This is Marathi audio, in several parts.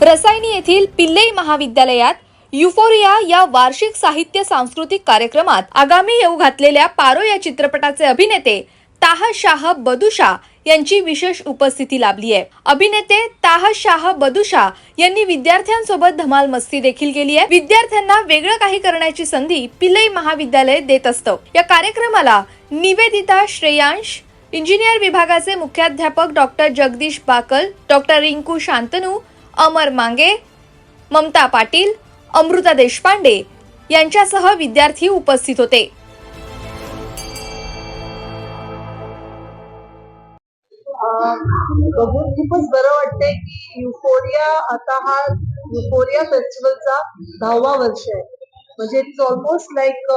रसायनी येथील पिल्लई महाविद्यालयात युफोरिया या वार्षिक साहित्य सांस्कृतिक कार्यक्रमात आगामी येऊ घातलेल्या पारो या चित्रपटाचे अभिनेते ताह शाह बदुशा यांची विशेष उपस्थिती लाभली आहे. अभिनेते ताह शाह बदुशा यांनी विद्यार्थ्यांसोबत धमाल मस्ती देखील केली आहे. विद्यार्थ्यांना वेगळं काही करण्याची संधी पिल्लई महाविद्यालय देत असतं. या कार्यक्रमाला निवेदिता श्रेयांश इंजिनियर विभागाचे मुख्याध्यापक डॉक्टर जगदीश बाकल डॉक्टर रिंकू शांतनू अमर मांगे ममता पाटील अमृता देशपांडे यांच्यासह विद्यार्थी उपस्थित होते. बघून खूपच बरं वाटतंय की युफोरिया आता हा युफोरिया फेस्टिवलचा दहावा वर्ष आहे. म्हणजे इट्स ऑलमोस्ट लाईक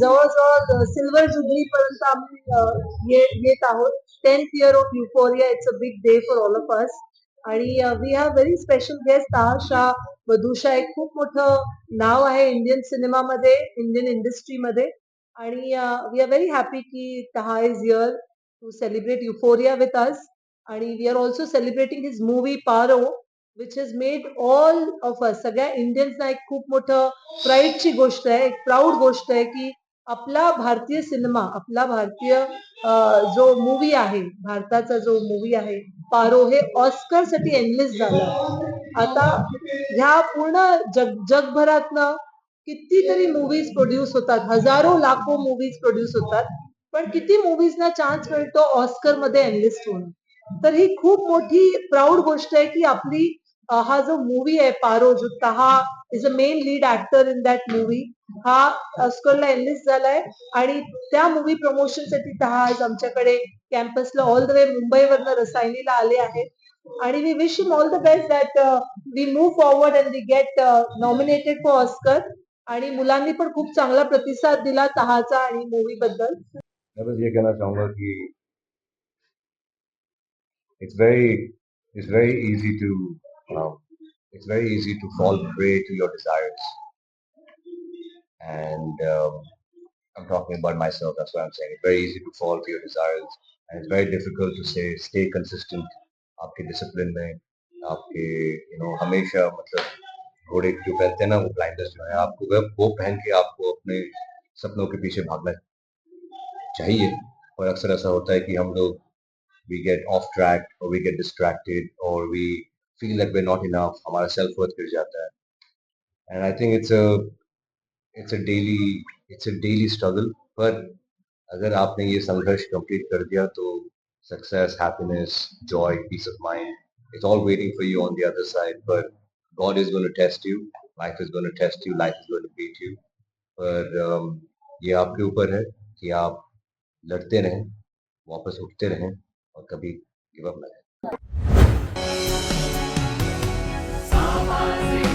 जवळजवळ सिल्वर जुबली पर्यंत आम्ही येत आहोत. Tenth year of euphoria it's a big day for all of us आणि we have very special guest Asha Madhusha. एक खूप मोठं नाव आहे इंडियन सिनेमामध्ये इंडियन इंडस्ट्रीमध्ये आणि वी आर व्हेरी हॅपी की Taha is here to celebrate euphoria with us आणि we are also celebrating his movie Paro which is made all of us सगळ्या इंडियन्सना एक खूप मोठं प्राईडची गोष्ट आहे एक प्राऊड गोष्ट आहे की आपला भारतीय सिनेमा आपला भारतीय जो मूवी आहे भारताचा जो मूवी आहे पारो हे ऑस्करसाठी एनलिस्ट झालं. आता ह्या पूर्ण जग जगभरातनं कितीतरी मूवीज प्रोड्यूस होतात. हजारो लाखो मूवीज प्रोड्यूस होतात. पण किती मूवीजना चान्स मिळतो ऑस्करमध्ये एनलिस्ट होणं तर ही खूप मोठी प्राऊड गोष्ट आहे की आपली हा जो मूवी आहे पारो जुत्ता हा is a main lead actor in that movie हा अस्करला एनलिस्ट झालाय आणि त्या मूवी प्रमोशनसाठी तहा आज आमच्याकडे कॅम्पसला ऑल द वे मुंबईवरनं रसायनीला आले आहेत. आणि we wish him all the best that we move forward and we get nominated for Oscar आणि मुलांनी पण खूप चांगला प्रतिसाद दिला तहाचा आणि मूवी बद्दल. मैं बस ये कहना चाहूंगा कि it's um, it's very easy to fall prey to your desires and um, i'm talking about myself that's what i'm saying it's very easy to fall to your desires and it's very difficult to say stay consistent आपके डिसिप्लिन में आपके यू नो हमेशा मतलब घोड़े जो पहनते हैं ना वो ब्लाइंडर्स जो है आपको वह वो पहन के आपको अपने सपनों के पीछे भागना चाहिए और अक्सर ऐसा होता है कि हम लोग we get off track or we get distracted or we feel that we're not enough, हमारा self worth गिर जाता है. And I think it's a it's a daily it's a daily struggle. पर अगर आपने ये संघर्ष कंप्लीट कर दिया तो success happiness joy peace of mind it's all waiting for you on the other side but God is going to test you life is going to test you life is going to beat you पर ये आपके ऊपर है कि आप लड़ते रहें वापस उठते रहें और कभी गिव अप ना करें. Amazing.